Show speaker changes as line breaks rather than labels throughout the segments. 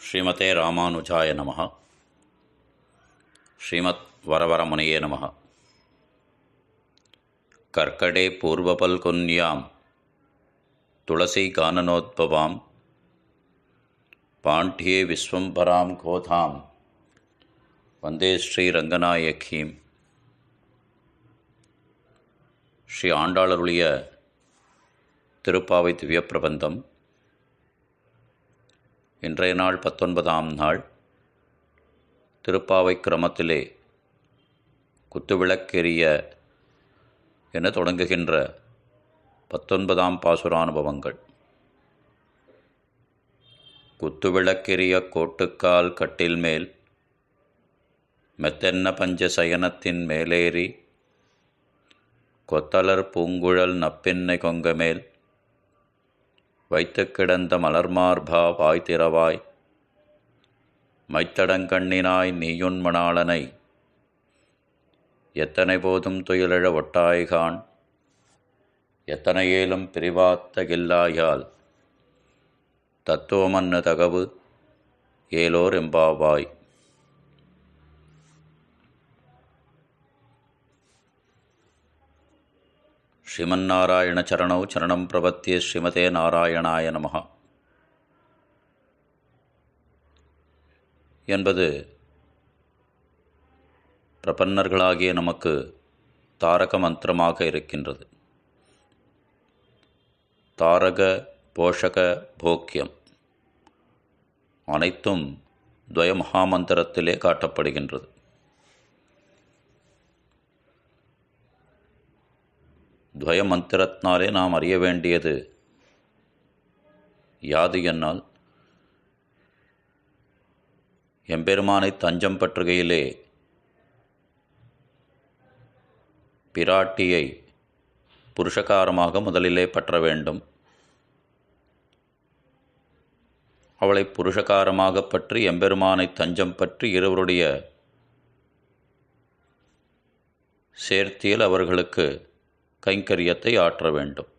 ஸ்ரீமதே ராமானுஜாய நம ஸ்ரீமத் வரவரமுனையே நம கர்க்கடே பூர்வபல்குன்யாம் துளசி கானனோத்பவாம் பாண்டியே விஸ்வம்பராம் கோதாம் வந்தே ஸ்ரீரங்கநாயகீம் ஸ்ரீ ஆண்டாளருடைய திருப்பாவை திவ்ய பிரபந்தம் இன்றைய நாள் பத்தொன்பதாம் நாள். திருப்பாவை கிரமத்திலே குத்துவிளக்கெரிய என தொடங்குகின்ற பத்தொன்பதாம் பாசுரானுபவங்கள். குத்துவிளக்கெரிய கோட்டுக்கால் கட்டில் மேல் மெத்தென்ன பஞ்ச சயனத்தின் மேலேறி கொத்தலர் பூங்குழல் நப்பின்னை கொங்க மேல் வைத்து கிடந்த மலர்மார்பா வாய் திறவாய் மைத்தடங்கண்ணினாய் நீயுண்மணாளனை எத்தனை போதும் துயிலழ ஒட்டாய்கான். எத்தனை ஏலும் பிரிவாத்த கில்லாயால். தத்துவமன்னு தகவு ஏலோர் எம்பாவாய். ஸ்ரீமன்னாராயண சரணௌ சரணம் பிரபத்திய ஸ்ரீமதே நாராயணாய நமகா என்பது பிரபன்னர்களாகிய நமக்கு தாரக மந்திரமாக இருக்கின்றது. தாரக போஷக போக்கியம் அனைத்தும் துவய மகாமந்திரத்திலே காட்டப்படுகின்றது. துவய மந்திரத்தினாலே நாம் அறிய வேண்டியது. யாது என்னால்? எம்பெருமானை தஞ்சம் பற்றுகையிலே பிராட்டியை புருஷகாரமாக முதலிலே பற்ற வேண்டும். அவளை புருஷகாரமாக பற்றி எம்பெருமானை தஞ்சம் பற்றி இருவருடைய சேர்த்தியில் அவர்களுக்கு கைங்கரியத்தை ஆற்ற வேண்டும்.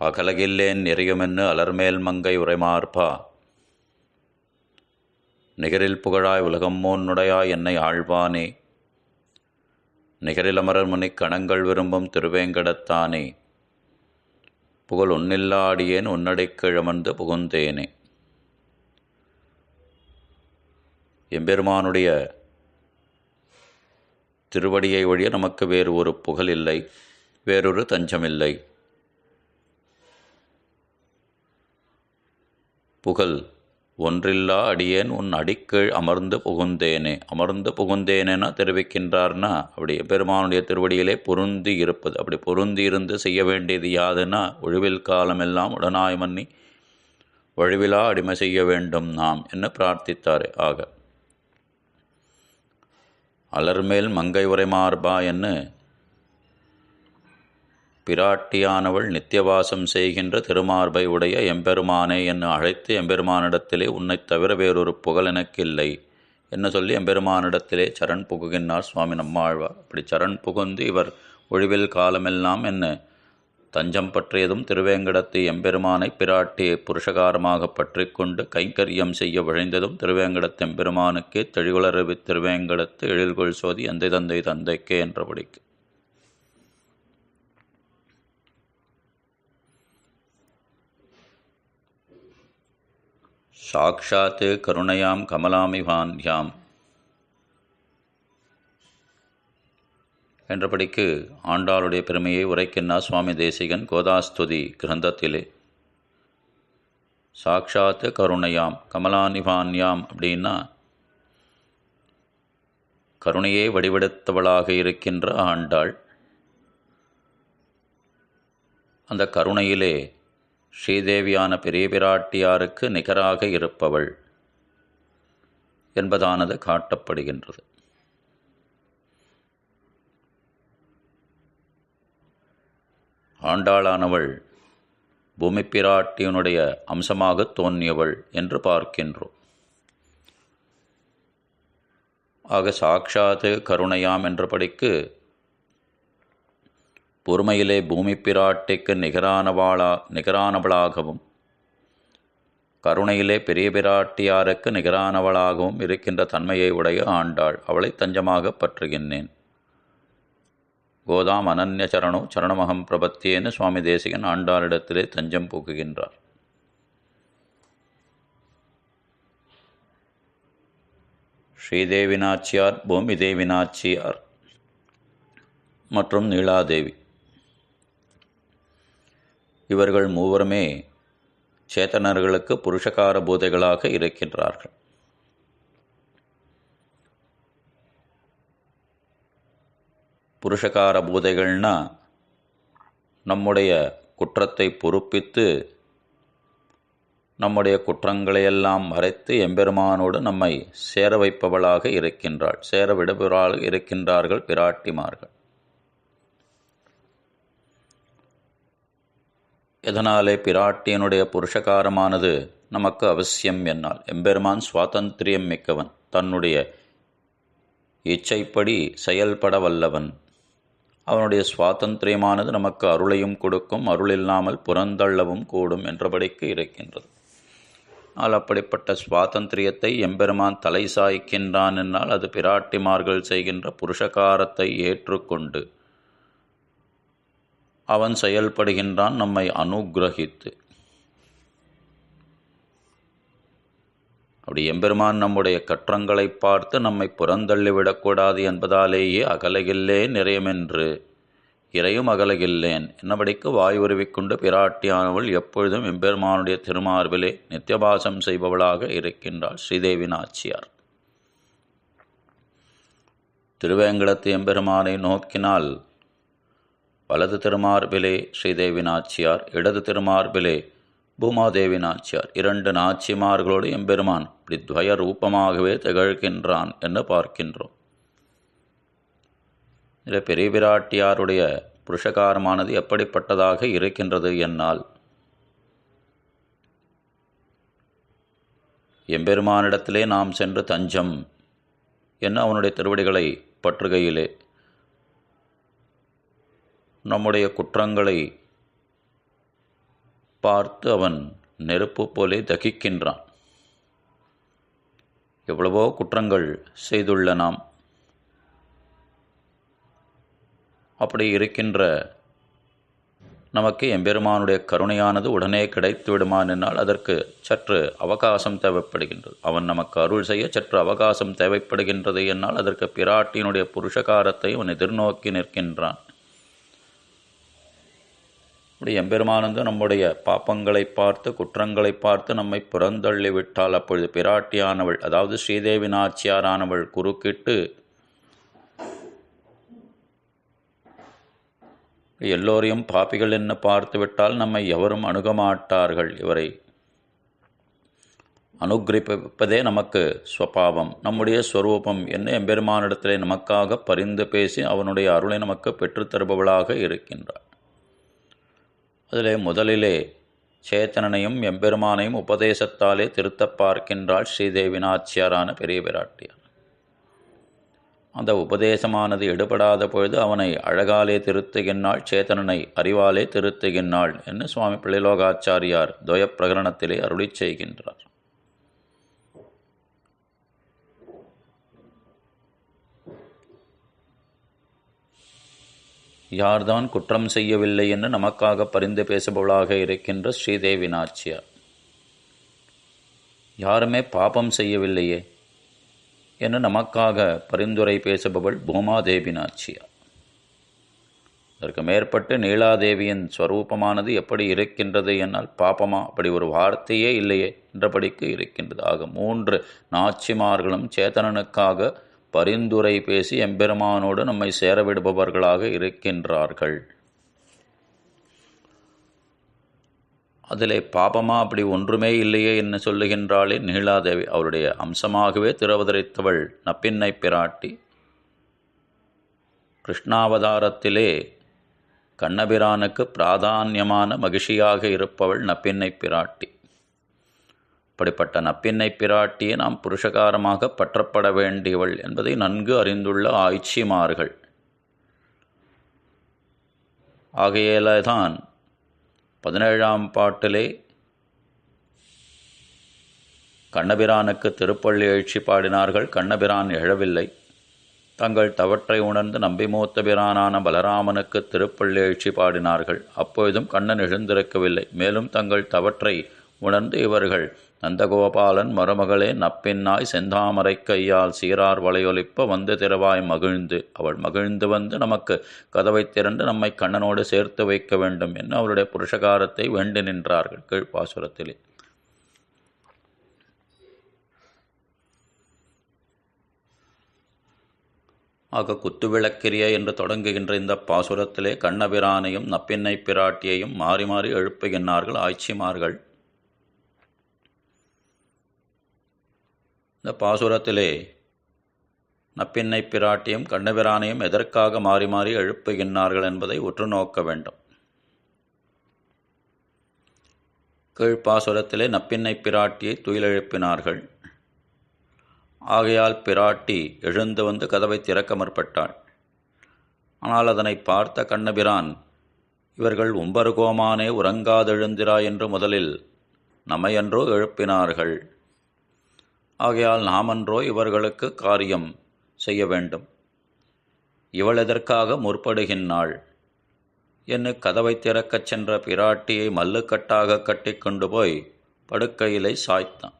அகலகில்லேன் நிறையுமென்னு அலர்மேல் மங்கை உரைமார்பா. நிகரில் புகழாய் உலகம் மோன்னுடையாய் என்னை ஆழ்வானே. நிகரில் அமரர் முனி கணங்கள் விரும்பும் திருவேங்கடத்தானே புகழ் உன்னில்லாடியேன் உன்னடைக்கிழமர்ந்து புகுந்தேனே. எம்பெருமானுடைய திருவடியை ஒழிய நமக்கு வேறு ஒரு புகழ் இல்லை வேறொரு தஞ்சமில்லை புகழ் ஒன்றில்லா அடியேன் உன் அடிக்கீழ் அமர்ந்து புகுந்தேனே. அமர்ந்து புகுந்தேனேனா? தெரிவிக்கின்றார்னா அப்படி பெருமானுடைய திருவடியிலே பொருந்தி இருப்பது அப்படி பொருந்தி இருந்து செய்ய வேண்டியது யாதுன்னா ஒழிவில் காலமெல்லாம் உடனாய் மன்னி வழிவிலா அடிமை செய்ய வேண்டும் நாம் என்று பிரார்த்தித்தார். ஆக அலர்மேல் மங்கை உரைமார்பா என்று பிராட்டியானவள் நித்தியவாசம் செய்கின்ற திருமார்பை உடைய எம்பெருமானே என்று அழைத்து எம்பெருமானிடத்திலே உன்னைத் தவிர வேறொரு புகழ் எனக்கில்லை என்ன சொல்லி எம்பெருமானிடத்திலே சரண் புகுகின்றார் சுவாமி நம்மாழ்வார். அப்படி சரண் புகுந்து இவர் ஒழிவில் காலமெல்லாம் என்ன தஞ்சம் பற்றியதும் திருவேங்கடத்து எம்பெருமானை பிராட்டியை புருஷகாரமாக பற்றி கொண்டு கைங்கரியம் செய்ய விழைந்ததும் திருவேங்கடத்து எம்பெருமானுக்கே தெளிவுளரவி திருவேங்கடத்து எழில்கொள் சோதி எந்தை தந்தை தந்தைக்கே என்றபடிக்கு. சாக்ஷாத் கருணையாம் கமலாமிவான்யாம் என்றபடிக்கு ஆண்டாளுடைய பெருமையை உரைக்கின்றார் சுவாமி தேசிகன் கோதாஸ்துதி கிரந்தத்திலே. சாக்ஷாத் கருணையாம் கமலானிவான்யாம் அப்படின்னா கருணையே வடிவெடுத்தவளாக இருக்கின்ற ஆண்டாள். அந்த கருணையிலே ஸ்ரீதேவியான பெரிய பிராட்டியாருக்கு நிகராக இருப்பவள் என்பதானது காட்டப்படுகின்றது. ஆண்டாளானவள் பூமி பிராட்டியனுடைய அம்சமாக தோன்றியவள் என்று பார்க்கின்றோம். ஆக சாட்சாத்து கருணையாம் என்றபடிக்கு பொறுமையிலே பூமி பிராட்டிக்கு நிகரானவாளா நிகரானவளாகவும் கருணையிலே பெரிய பிராட்டியாருக்கு நிகரானவளாகவும் இருக்கின்ற தன்மையை உடைய ஆண்டாள். அவளை தஞ்சமாக பற்றுகின்றேன். கோதாம் அனன்ய சரணோ சரணமகம் பிரபத்தியேன்னு சுவாமி தேசிகன் ஆண்டாளிடத்திலே தஞ்சம் பூக்குகின்றார். ஸ்ரீதேவி நாச்சியார் பூமி தேவினாச்சியார் மற்றும் நீலாதேவி. இவர்கள் மூவருமே சேத்தனர்களுக்கு புருஷகார பூதைகளாக இருக்கின்றார்கள். புருஷகார பூதைகள்னா நம்முடைய குற்றத்தை பொறுப்பித்து நம்முடைய குற்றங்களையெல்லாம் மறைத்து எம்பெருமானோடு நம்மை சேர வைப்பவளாக இருக்கின்றாள் சேர விடுபவராக இருக்கின்றார்கள் பிராட்டிமார்கள். எதனாலே பிராட்டியனுடைய புருஷகாரமானது நமக்கு அவசியம் என்னால்? எம்பெருமான் சுவாதந்திரியம் மிக்கவன் தன்னுடைய இச்சைப்படி செயல்பட வல்லவன். அவனுடைய சுவாதந்திரியமானது நமக்கு அருளையும் கொடுக்கும் அருள் இல்லாமல் புறந்தள்ளவும் கூடும் என்றபடிக்கு இருக்கின்றது. ஆனால் அப்படிப்பட்ட சுவாதந்திரியத்தை எம்பெருமான் தலை சாய்க்கின்றான் என்னால் அது பிராட்டிமார்கள் செய்கின்ற புருஷகாரத்தை ஏற்றுக்கொண்டு அவன் செயல்படுகின்றான் நம்மை அனுகிரகித்து. அப்படி எம்பெருமான் நம்முடைய கற்றங்களை பார்த்து நம்மை புறந்தள்ளிவிடக்கூடாது என்பதாலேயே அகலகில்லே நிறையமென்று. இறையும் அகலகில்லேன். என்னபடிக்கு வாய் உருவிக்கொண்டு பிராட்டியானவள் எப்பொழுதும் எம்பெருமானுடைய திருமார்பிலே நித்தியபாசம் செய்பவளாக இருக்கின்றாள் ஸ்ரீதேவி நாச்சியார். திருவேங்கடத்து எம்பெருமானை நோக்கினால் வலது திருமார்பிலே ஸ்ரீதேவி நாச்சியார் இடது திருமார்பிலே பூமாதேவி நாச்சியார் இரண்டு நாச்சிமார்களோடு எம்பெருமான் இப்படி துவய ரூபமாகவே திகழ்கின்றான் என்று பார்க்கின்றோம். இதில் பெரிய பிராட்டியாருடைய புருஷகாரமானது எப்படிப்பட்டதாக இருக்கின்றது என்னால். எம்பெருமானிடத்திலே நாம் சென்று தஞ்சம் என்ன அவனுடைய திருவடிகளை பற்றுகையிலே. நம்முடைய குற்றங்களை பார்த்து அவன் நெருப்பு போலே தகிக்கின்றான். எவ்வளவோ குற்றங்கள் செய்துள்ள நாம். அப்படி இருக்கின்ற நமக்கு எம்பெருமானுடைய கருணையானது உடனே கிடைத்து விடுமான் என்னால் அதற்கு சற்று அவகாசம் தேவைப்படுகின்றது. அவன் நமக்கு அருள் செய்ய சற்று அவகாசம் தேவைப்படுகின்றது என்னால் அதற்கு பிராட்டியினுடைய புருஷகாரத்தை அவன் எதிர்நோக்கி நிற்கின்றான். நம்முடைய எம்பெருமானந்து நம்முடைய பாப்பங்களை பார்த்து குற்றங்களை பார்த்து நம்மை புறந்தள்ளி விட்டால் அப்பொழுது பிராட்டியானவள் அதாவது ஸ்ரீதேவி நாச்சியாரானவள் குறுக்கிட்டு எல்லோரையும் பாப்பிகள் என்ன பார்த்து விட்டால் நம்மை எவரும் அணுக மாட்டார்கள். இவரை அனுகிரிப்பதே நமக்கு ஸ்வபாவம் நம்முடைய ஸ்வரூபம் என்ன எம்பெருமானிடத்திலே நமக்காக பரிந்து பேசி அவனுடைய அருளை நமக்கு பெற்றுத்தருபவளாக இருக்கின்றார். அதிலே முதலிலே சேத்தனனையும் எம்பெருமானையும் உபதேசத்தாலே திருத்தப் பார்க்கின்றாள் ஸ்ரீதேவி நாச்சியாரான பெரிய பிராட்டியார். அந்த உபதேசமானது எடுபடாத பொழுது அவனை அழகாலே திருத்துகின்றாள் சேத்தனனை அறிவாலே திருத்துகின்றாள் என்று சுவாமி பிள்ளைலோகாச்சாரியார் துவயப் பிரகரணத்திலே அருளி செய்கின்றார். யார்தான் குற்றம் செய்யவில்லை என்று நமக்காக பரிந்து பேசுபவளாக இருக்கின்ற ஸ்ரீதேவி நாச்சியார். யாருமே பாபம் செய்யவில்லையே என்று நமக்காக பரிந்துரை பேசுபவள் பூமாதேவி நாச்சியார். அதற்கு மேற்பட்டு நீலாதேவியின் ஸ்வரூபமானது எப்படி இருக்கின்றது என்னால் பாப்பமா அப்படி ஒரு வார்த்தையே இல்லையே என்றபடிக்கு இருக்கின்றது. ஆக மூன்று நாச்சிமார்களும் சேதனனுக்காக பரிந்துரை பேசி எம்பெருமானோடு நம்மை சேரவிடுபவர்களாக இருக்கின்றார்கள். அதிலே பாபமா அப்படி ஒன்றுமே இல்லையே என்று சொல்லுகின்றாளே நீலாதேவி. அவருடைய அம்சமாகவே திருவதரித்தவள் நப்பின்னை பிராட்டி கிருஷ்ணாவதாரத்திலே கண்ணபிரானுக்கு பிராதான்யமான மகிழ்ச்சியாக இருப்பவள் நப்பின்னை பிராட்டி. அப்படிப்பட்ட நப்பின்னை பிராட்டியே நாம் புருஷகாரமாக பற்றப்பட வேண்டியவள் என்பதை நன்கு அறிந்துள்ள ஆய்ச்சிமார்கள். ஆகையில்தான் பதினேழாம் பாட்டிலே கண்ணபிரானுக்கு திருப்பள்ளி எழுச்சி பாடினார்கள். கண்ணபிரான் எழவில்லை. தங்கள் தவற்றை உணர்ந்து நம்பி பிரானான பலராமனுக்கு திருப்பள்ளி எழுச்சி பாடினார்கள். அப்பொழுதும் கண்ணன் எழுந்திருக்கவில்லை. மேலும் தங்கள் தவற்றை உணர்ந்து இவர்கள் நந்தகோபாலன் மருமகளே நப்பின்னாய் செந்தாமரை கையால் சீரார் வளையொலிப்ப வந்து திறவாய் மகிழ்ந்து. அவள் மகிழ்ந்து வந்து நமக்கு கதவை திறந்து நம்மை கண்ணனோடு சேர்த்து வைக்க வேண்டும் என்று அவருடைய புருஷகாரத்தை வேண்டு நின்றார்கள். கீழ்ப்பாசுரத்திலே ஆக குத்துவிளக்கிரிய என்று தொடங்குகின்ற இந்த பாசுரத்திலே கண்ணபிரானையும் நப்பின்னை பிராட்டியையும் மாறி மாறி எழுப்புகின்றார்கள் ஆய்ச்சிமார்கள். இந்த பாசுரத்திலே நப்பின்னை பிராட்டியும் கண்ணபிரானையும் எதற்காக மாறி மாறி எழுப்புகின்றார்கள் என்பதை உற்று நோக்க வேண்டும். கீழ்ப்பாசுரத்திலே நப்பின்னை பிராட்டியை துயிலெழுப்பினார்கள். ஆகையால் பிராட்டி எழுந்து வந்து கதவை திறக்க முற்பட்டாள். ஆனால் அதனை பார்த்த கண்ணபிரான் இவர்கள் உம்பருகோமானே உறங்காதெழுந்திரா என்று முதலில் நம்மையன்றோ எழுப்பினார்கள். ஆகையால் நாமன்றோ இவர்களுக்கு காரியம் செய்ய வேண்டும். இவள் எதற்காக முற்படுகின்றாள் என்று கதவை திறக்கச் சென்ற பிராட்டியை மல்லுக்கட்டாக கட்டிக்கொண்டு போய் படுக்கையிலே சாய்த்தான்.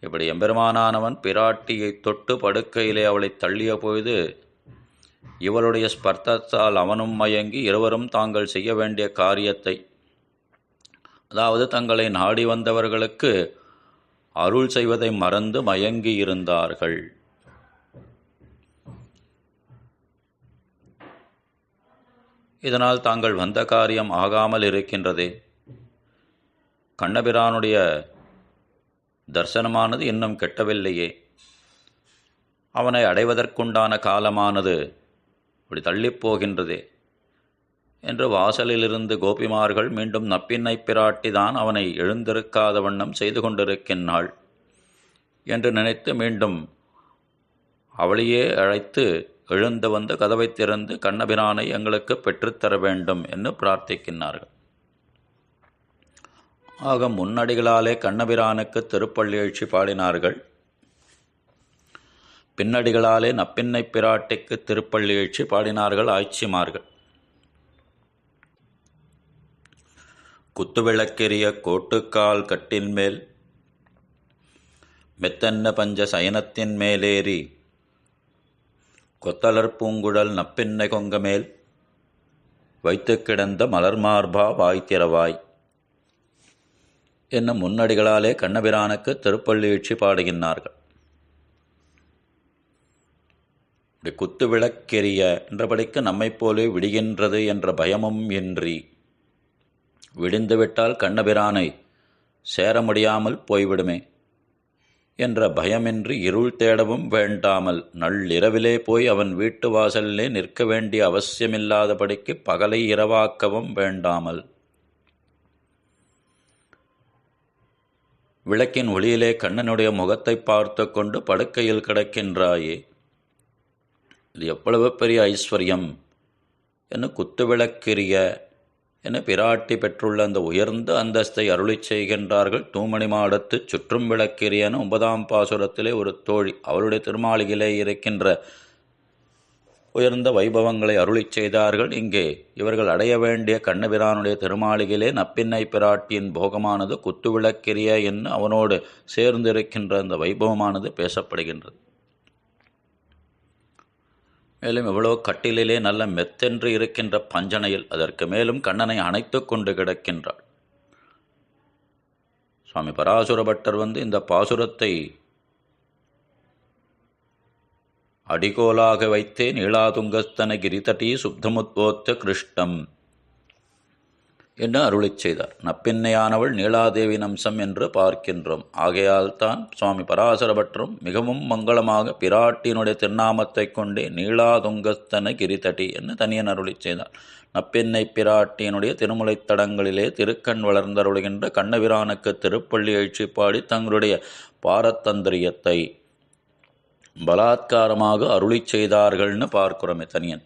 இப்படி எம்பெருமானானவன் பிராட்டியை தொட்டு படுக்கையிலே அவளை தள்ளிய பொழுது இவளுடைய ஸ்பர்த்தத்தால் அவனும் மயங்கி இருவரும் தாங்கள் செய்ய வேண்டிய காரியத்தை அதாவது தங்களை நாடி வந்தவர்களுக்கு அருள் செய்வதை மறந்து மயங்கி இருந்தார்கள். இதனால் தாங்கள் வந்த காரியம் ஆகாமல் இருக்கின்றதே. கண்ணபிரானுடைய தர்சனமானது இன்னும் கெட்டவில்லையே. அவனை அடைவதற்குண்டான காலமானது இப்படி தள்ளிப்போகின்றதே என்று வாசலிலிருந்து கோபிமார்கள் மீண்டும் நப்பின்னை பிராட்டிதான் அவனை எழுந்திருக்காத வண்ணம் செய்து கொண்டிருக்கின்றாள் என்று நினைத்து மீண்டும் அவளையே அழைத்து எழுந்து வந்து கதவை திறந்து கண்ணபிரானை எங்களுக்கு பெற்றுத்தர வேண்டும் என்று பிரார்த்திக்கின்றார்கள். ஆக முன்னடிகளாலே கண்ணபிரானுக்கு திருப்பள்ளி எழுச்சி பாடினார்கள். பின்னடிகளாலே நப்பின்னை பிராட்டிக்கு திருப்பள்ளி எழுச்சி பாடினார்கள் ஆய்ச்சிமார்கள். குத்துவிளக்கெரிய கோட்டுக்கால் கட்டின் மேல் மெத்தன்ன பஞ்ச சயனத்தின் மேலேறி கொத்தலர் பூங்குழல் நப்பின்னை கொங்க மேல் வைத்து கிடந்த மலர்மார்பா வாய்த்திரவாய் என்னும் முன்னடிகளாலே கண்ணபிரானுக்கு திருப்பள்ளீழ்ச்சி பாடுகின்றார்கள். இப்படி குத்து விளக்கெரிய என்றபடிக்கு நம்மைப் போலே விடுகின்றது என்ற பயமும் இன்றி விடிந்துவிட்டால் கண்ணபிரானை சேர முடியாமல் போய்விடுமே என்ற பயமின்றி இருள் தேடவும் வேண்டாமல் நள்ளிரவிலே போய் அவன் வீட்டு வாசலிலே நிற்க வேண்டிய அவசியமில்லாதபடிக்கு பகலை இரவாக்கவும் வேண்டாமல். விளக்கின் ஒளியிலே கண்ணனுடைய முகத்தை பார்த்து கொண்டு படுக்கையில் கிடக்கின்றாயே. இது எவ்வளவு பெரிய ஐஸ்வர்யம் என்று குத்துவிளக்கிரிய என பிராட்டி பெற்றுள்ள அந்த உயர்ந்த அந்தஸ்தை அருளிச் செய்கின்றார்கள். தூமணி மாடத்து சுற்றும் விளக்கிரியன ஒன்பதாம் பாசுரத்திலே ஒரு தோழி அவருடைய திருமாளிகிலே இருக்கின்ற உயர்ந்த வைபவங்களை அருளிச் செய்தார்கள். இங்கே இவர்கள் அடைய வேண்டிய கண்ணபிரானுடைய திருமாளிகிலே நப்பின்னை பிராட்டியின் போகமானது குத்துவிளக்கிரிய என்று அவனோடு சேர்ந்திருக்கின்ற அந்த வைபவமானது பேசப்படுகின்றது. மேலும் எவ்வளோ கட்டிலே நல்ல மெத்தென்று இருக்கின்ற பஞ்சனையில் அதற்கு மேலும் கண்ணனை அணைத்து கொண்டு கிடக்கின்றாள். சுவாமி பராசுர பட்டர் வந்து இந்த பாசுரத்தை அடிகோலாக வைத்தே நீளாதுங்கஸ்தன கிரிதட்டி சுப்தமுத்வோத்த கிருஷ்ணம். என்று அருளிச் செய்தார். நப்பின்னையானவள் நீலாதேவி அம்சம் என்று பார்க்கின்றோம். ஆகையால் தான் சுவாமி பராசரபற்றும் மிகவும் மங்களமாக பிராட்டியினுடைய திருநாமத்தை கொண்டே நீலாதுங்கஸ்தன கிரிதட்டி என்று தனியன் அருளிச் செய்தார். நப்பெண்ணை பிராட்டியினுடைய திருமுலைத் தடங்களிலே திருக்கண் வளர்ந்தருளுகின்ற கண்ணபிரானுக்கு திருப்பள்ளி எழுச்சி பாடி தங்களுடைய பாரத்தந்திரியத்தை பலாத்காரமாக அருளிச் செய்தார்கள்னு பார்க்கிறோமே தனியன்.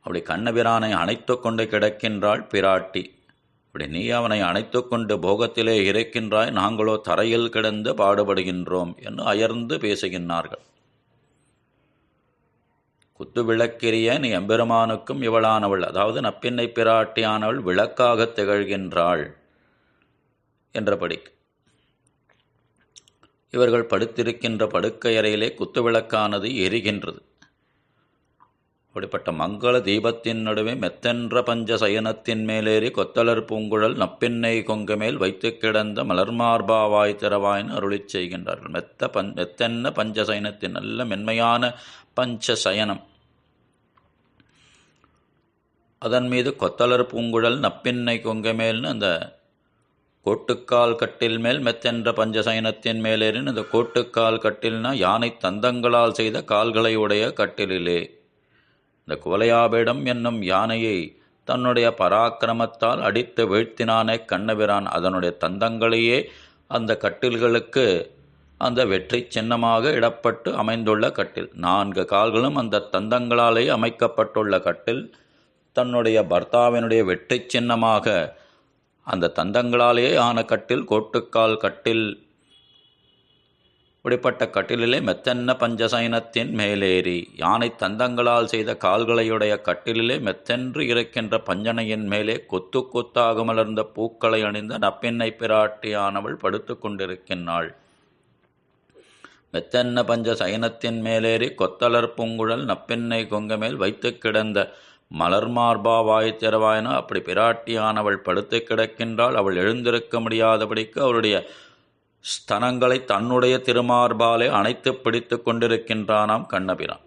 அப்படி கண்ணபிரானை அணைத்து கொண்டு கிடக்கின்றாள் பிராட்டி. அப்படி நீ அவனை அணைத்து கொண்டு போகத்திலே இருக்கின்றாய் நாங்களோ தரையில் கிடந்து பாடுபடுகின்றோம் என்று அயர்ந்து பேசுகின்றார்கள். குத்து விளக்கிரிய நீ எம்பெருமானுக்கும் இவளானவள் அதாவது நப்பின்னை பிராட்டியானவள் விளக்காக திகழ்கின்றாள் என்றபடி. இவர்கள் படுத்திருக்கின்ற படுக்கையறையிலே குத்து குத்துவிளக்கானது எரிகின்றது. அப்படிப்பட்ட மங்கள தீபத்தின் நடுவே மெத்தென்ற பஞ்ச சயனத்தின் மேலேறி கொத்தலர் பூங்குழல் நப்பின்னை கொங்கு மேல் வைத்து கிடந்த மலர்மார்பாவாய் திறவாயின் அருளிச் செய்கின்றார்கள். மெத்த பஞ் மெத்தென்ன பஞ்ச சயனத்தின் நல்ல மென்மையான பஞ்ச சயனம் அதன் மீது கொத்தலர் பூங்குழல் நப்பின்னை கொங்கு மேல்னு அந்த கோட்டுக்கால் கட்டில் மேல் மெத்தென்ற பஞ்சசயனத்தின் மேலேறின் இந்த கோட்டுக்கால் கட்டில்னா யானை தந்தங்களால் செய்த கால்களை உடைய கட்டிலிலே இந்த குவலையாபிடம் என்னும் யானையை தன்னுடைய பராக்கிரமத்தால் அடித்து வீழ்த்தினானே கண்ணபிரான். அதனுடைய தந்தங்களையே அந்த கட்டில்களுக்கு அந்த வெற்றி சின்னமாக இடப்பட்டு அமைந்துள்ள கட்டில். நான்கு கால்களும் அந்த தந்தங்களாலே அமைக்கப்பட்டுள்ள கட்டில். தன்னுடைய பர்த்தாவினுடைய வெற்றி சின்னமாக அந்த தந்தங்களாலே ஆன கட்டில். கோட்டுக்கால் கட்டில் இப்படிப்பட்ட கட்டிலிலே மெத்தென்ன பஞ்சசைனத்தின் மேலேறி? யானை தந்தங்களால் செய்த கால்களையுடைய கட்டிலிலே மெத்தென்று இருக்கின்ற பஞ்சனையின் மேலே கொத்து கொத்தாக மலர்ந்த பூக்களை அணிந்த நப்பின்னை பிராட்டியானவள் படுத்து கொண்டிருக்கின்றாள். மெத்தென்ன பஞ்ச சயனத்தின் மேலேறி கொத்தலர் பூங்குழல் நப்பின்னை கொங்க மேல் வைத்து கிடந்த மலர்மார்பா வாய் அப்படி பிராட்டியானவள் படுத்து கிடக்கின்றாள். அவள் எழுந்திருக்க முடியாதபடிக்கு அவளுடைய ஸ்தனங்களை தன்னுடைய திருமார்பாலே அணைத்து பிடித்து கொண்டிருக்கின்றானாம் கண்ணபிரான்.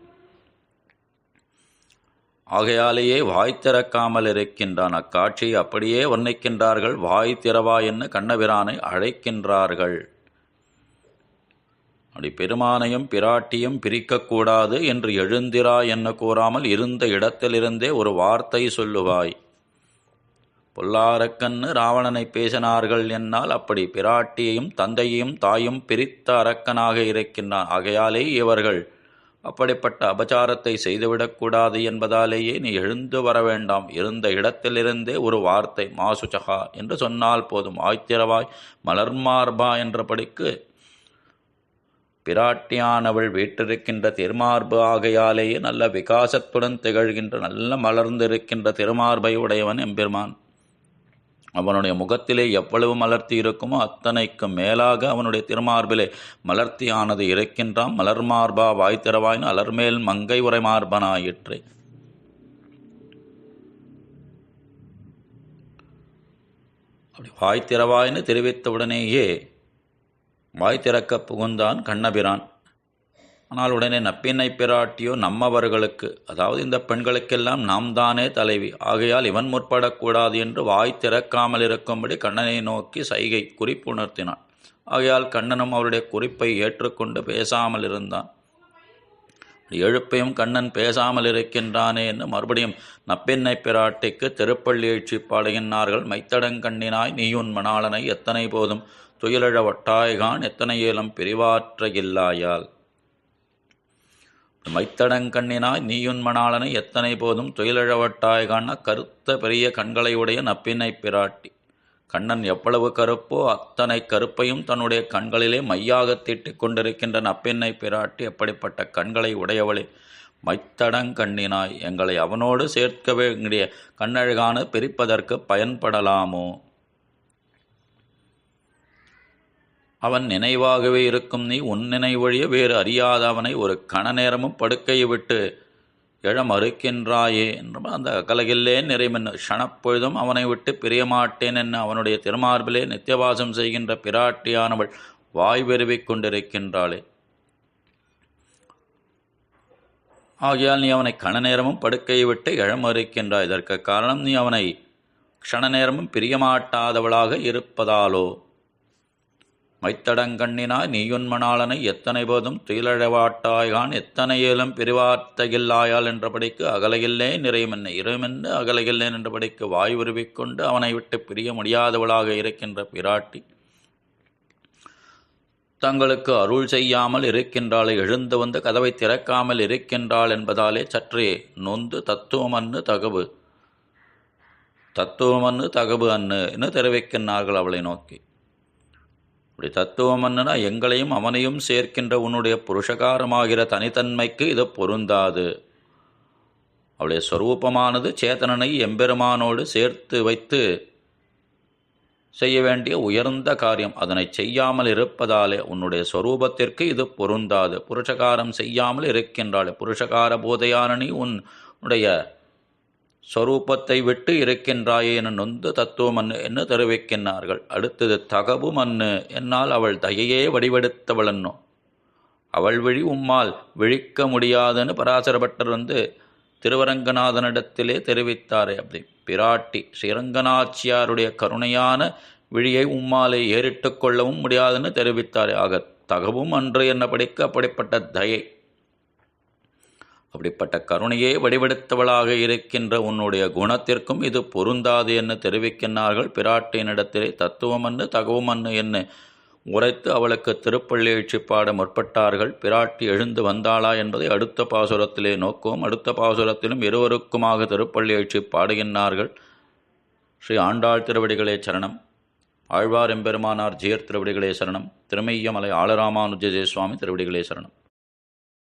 ஆகையாலேயே வாய் திறக்காமல் இருக்கின்றான். அக்காட்சியை அப்படியே வர்ணிக்கின்றார்கள். வாய் திறவா என்ன கண்ணபிரானை அழைக்கின்றார்கள். அப்படி பெருமானையும் பிராட்டியும் பிரிக்கக்கூடாது என்று எழுந்திரா என்ன கூறாமல் இருந்த இடத்திலிருந்தே ஒரு வார்த்தை சொல்லுவாய். பொல்லாரக்கன்னு ராவணனை பேசினார்கள் என்னால் அப்படி பிராட்டியையும் தந்தையையும் தாயும் பிரித்த அரக்கனாக இருக்கின்றான். ஆகையாலே இவர்கள் அப்படிப்பட்ட அபச்சாரத்தை செய்துவிடக்கூடாது என்பதாலேயே நீ எழுந்து வர வேண்டாம். இருந்த இடத்திலிருந்தே ஒரு வார்த்தை மாசுச்சகா என்று சொன்னால் போதும். ஆய்த்திரவாய் மலர்மார்பா என்றபடிக்கு பிராட்டியானவள் வீட்டிருக்கின்ற திருமார்பு ஆகையாலேயே நல்ல விகாசத்துடன் திகழ்கின்ற நல்ல மலர்ந்திருக்கின்ற திருமார்பை உடையவன் எம்பெருமான். அவனுடைய முகத்திலே எவ்வளவு மலர்த்தி இருக்குமோ அத்தனைக்கும் மேலாக அவனுடைய திருமார்பிலே மலர்த்தியானது இருக்கின்றான் மலர்மார்பா வாய்த்திரவாயின் அலர்மேல் மங்கை உரை மார்பனாயிற்று அப்படி வாய்த்திரவாயின்னு தெரிவித்தவுடனேயே வாய் திறக்க புகுந்தான் கண்ணபிரான். ஆனால் உடனே நப்பினை பிராட்டியோ நம்மவர்களுக்கு அதாவது இந்த பெண்களுக்கெல்லாம் நாம் தானே தலைவி ஆகையால் இவன் முற்படக்கூடாது என்று வாய் திறக்காமல் இருக்கும்படி கண்ணனை நோக்கி சைகை குறிப்புணர்த்தினான் ஆகையால் கண்ணனும் அவருடைய குறிப்பை ஏற்றுக்கொண்டு பேசாமல் இருந்தான். எழுப்பையும் கண்ணன் பேசாமல் இருக்கின்றானே என்று மறுபடியும் நப்பெண்ணை பிராட்டிக்கு திருப்பள்ளி எழுச்சி பாடுகின்றார்கள் மைத்தடங்கண்ணினாய் நீயுன் மணாளனை எத்தனை போதும் துயிலழ வட்டாய்கான் எத்தனை ஏலம் பிரிவாற்ற இல்லாயால். மைத்தடங்கண்ணினாய் நீயுன் மணாளனை எத்தனை போதும் துயிலழவட்டாய்கான கருத்த பெரிய கண்களை உடைய நப்பினை பிராட்டி. கண்ணன் எவ்வளவு கருப்போ அத்தனை கருப்பையும் தன்னுடைய கண்களிலே மையாக தீட்டிக் கொண்டிருக்கின்ற நப்பின்னை பிராட்டி அப்படிப்பட்ட கண்களை உடையவளே. மைத்தடங்கண்ணினாய் எங்களை அவனோடு சேர்க்க வேண்டிய கண்ணழகான பிரிப்பதற்கு பயன்படலாமோ? அவன் நினைவாகவே இருக்கும். நீ உன் நினைவழிய வேறு அறியாத அவனை ஒரு கண நேரமும் படுக்கையை விட்டு எழ மறுக்கின்றாயே என்று அந்த கலகில்லே நிறைமென்னு க்ஷணப்பொழுதும் அவனை விட்டு பிரியமாட்டேன் என்ன அவனுடைய திருமார்பிலே நித்தியவாசம் செய்கின்ற பிராட்டியானவள் வாய் வெறுவிக் கொண்டிருக்கின்றாளே. ஆகையால் நீ அவனை கண நேரமும் படுக்கையை விட்டு எழ மறுக்கின்றாய் இதற்கு காரணம் நீ அவனை க்ஷண நேரமும் பிரியமாட்டாதவளாக இருப்பதாலோ மைத்தடங்கண்ணினாய் நீயுன்மணாளனை எத்தனை போதும் துயிலழவாட்டாய்கான் எத்தனை ஏலும் பிரிவார்த்தையில்லாயால் என்றபடிக்கு அகலையில்லே நிறைமென்ன இறைமென்று அகலையில்லேன் என்றபடிக்கு வாய் உருவிக்கொண்டு அவனை விட்டு பிரிய முடியாதவளாக இருக்கின்ற பிராட்டி. தங்களுக்கு அருள் செய்யாமல் இருக்கின்றாளே எழுந்து வந்து கதவை திறக்காமல் இருக்கின்றாள் என்பதாலே சற்றே நொந்து தத்துவமன்னு தகவு. தத்துவமன்னு தகவு அன்னு என்று தெரிவிக்கின்றார்கள் அவளை நோக்கி. இப்படி தத்துவமன்னுனா எங்களையும் அவனையும் சேர்க்கின்ற உன்னுடைய புருஷகாரமாகிற தனித்தன்மைக்கு இது பொருந்தாது. அவளுடைய ஸ்வரூபமானது சேதனனை எம்பெருமானோடு சேர்த்து வைத்து செய்ய வேண்டிய உயர்ந்த காரியம். அதனை செய்யாமல் இருப்பதாலே உன்னுடைய ஸ்வரூபத்திற்கு இது பொருந்தாது. புருஷகாரம் செய்யாமல் இருக்கின்றாள். புருஷகார போதையான நீ உன்னுடைய ஸ்வரூபத்தை விட்டு இருக்கின்றாயே என நொந்து தத்துவமன்னு என்று தெரிவிக்கின்றார்கள்? அடுத்தது தகவு மண்ணு என்னால் அவள் தயையே வடிவெடுத்தவளன்னோ? அவள் விழி உம்மால் விழிக்க முடியாதுன்னு பராசரப்பட்டர் வந்து திருவரங்கநாதனிடத்திலே தெரிவித்தாரே அப்படி. பிராட்டி ஸ்ரீரங்கநாச்சியாருடைய கருணையான விழியை உம்மாலே ஏறிட்டு கொள்ளவும் முடியாதுன்னு தெரிவித்தாரே. ஆக தகவும் அன்று என்ன படிக்க அப்படிப்பட்ட தயை அப்படிப்பட்ட கருணையே வடிவெடுத்தவளாக இருக்கின்ற உன்னுடைய குணத்திற்கும் இது பொருந்தாது என்று தெரிவிக்கின்றார்கள். பிராட்டியினிடத்திலே தத்துவமன்னு தகவமன்னு என்ன உரைத்து அவளுக்கு திருப்பள்ளி எழுச்சி பாட முற்பட்டார்கள். பிராட்டி எழுந்து வந்தாளா என்பதை அடுத்த பாசுரத்திலே நோக்குவோம் அடுத்த பாசுரத்திலும் இருவருக்குமாக திருப்பள்ளி எழுச்சி பாடுகின்றார்கள். ஸ்ரீ ஆண்டாள் திருவடிகளே சரணம். ஆழ்வார் எம்பெருமானார் ஜியர் திருவடிகளே சரணம். திருமையமலை ஆளராமானுஜே சுவாமி திருவடிகளே சரணம்.